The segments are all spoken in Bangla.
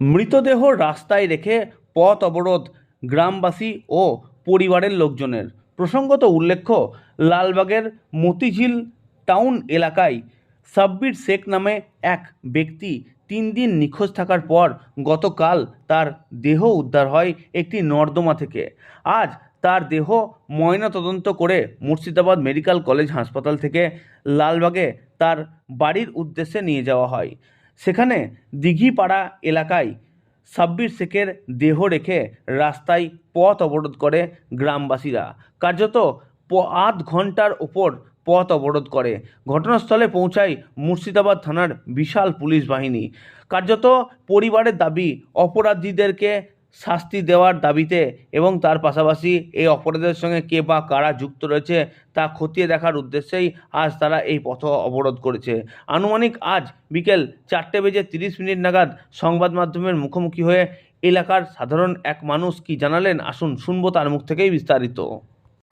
মৃতদেহ রাস্তায় রেখে পথ অবরোধ গ্রামবাসী ও পরিবারের লোকজনের। প্রসঙ্গত উল্লেখ্য, লালবাগের মতিঝিল টাউন এলাকায় সাব্বির শেখ নামে এক ব্যক্তি তিন দিন নিখোঁজ থাকার পর গতকাল তার দেহ উদ্ধার হয় একটি নর্দমা থেকে। আজ তার দেহ ময়নাতদন্ত করে মুর্শিদাবাদ মেডিকেল কলেজ হাসপাতাল থেকে লালবাগে তার বাড়ির উদ্দেশ্যে নিয়ে যাওয়া হয়। সেখানে দিঘিপাড়া এলাকায় সাব্বির শেখের দেহ রেখে রাস্তায় পথ অবরোধ করে গ্রামবাসীরা। কার্যত আধ ঘণ্টার ওপর পথ অবরোধ করে। ঘটনাস্থলে পৌঁছায় মুর্শিদাবাদ থানার বিশাল পুলিশ বাহিনী। কার্যত পরিবারের দাবি, অপরাধীদেরকে শাস্তি দেওয়ার দাবিতে এবং তার পাশাপাশি এই অপরাধের সঙ্গে কে বা কারা যুক্ত রয়েছে তা খতিয়ে দেখার উদ্দেশ্যেই আজ তারা এই পথ অবরোধ করেছে। আনুমানিক আজ বিকেল চারটে বেজে তিরিশ মিনিট নাগাদ সংবাদ মাধ্যমের মুখোমুখি হয়ে এলাকার সাধারণ এক মানুষ কি জানালেন? আসুন শুনব তার মুখ থেকেই বিস্তারিত।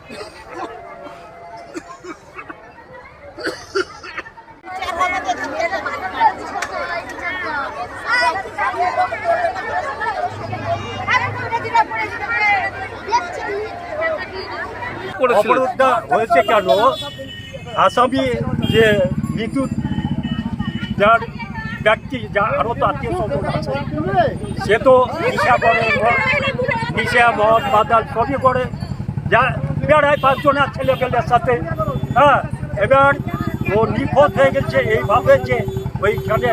অবরোধটা হয়েছে কেন? আসামি যে মৃত্যু যার ব্যক্তি যা আরও তো আত্মীয় স্বজন আছে, সে তো নিশা করে নিশা মদ, বাদাল সবই করে। যা, বেড়ায় ছেলে পেলের সাথে হ্যাঁ এবার ও নিখোঁজ হয়ে গেছে, এইভাবে যে ওইখানে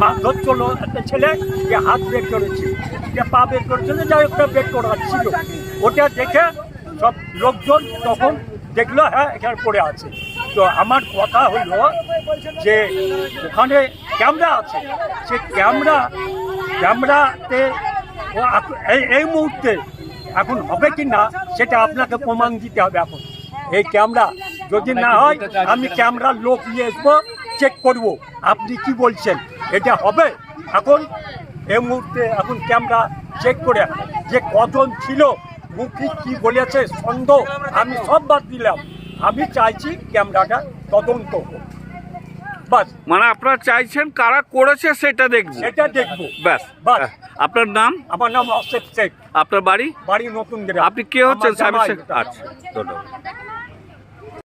মাছ ধরছিল একটা ছেলে যে হাত বের করেছে, যে পা বের করেছিল যাই একটা বের করা ছিল। ওটা দেখে সব লোকজন তখন দেখল হ্যাঁ এখানে পড়ে আছে। তো আমার কথা হলো যে ওখানে ক্যামেরা আছে। সে ক্যামেরা ক্যামেরাতে এই এই মুহূর্তে এখন হবে কি না সেটা আপনাকে প্রমাণ দিতে হবে এখন। এই ক্যামেরা যদি না হয় আমি ক্যামেরার লোক নিয়ে আসব চেক করব। আপনি কি বলছেন? এটা হবে? এখন এই মুহূর্তে এখন ক্যামেরা চেক করে যে কজন ছিল মুখী কি বলেছে সন্দেহ আমি সব বাদ দিলাম। আমি চাইছি ক্যামেরাটা তদন্ত হোক। বাস। মানে আপনারা চাইছেন কারা করেছে সেটা দেখব। সেটা দেখব। ব্যাস। বাস। আপনার নাম? আমার নাম অসেফ শেখ। আপনার বাড়ি? বাড়ি নতুন আপনি কে হচ্ছেন। আচ্ছা ধন্যবাদ।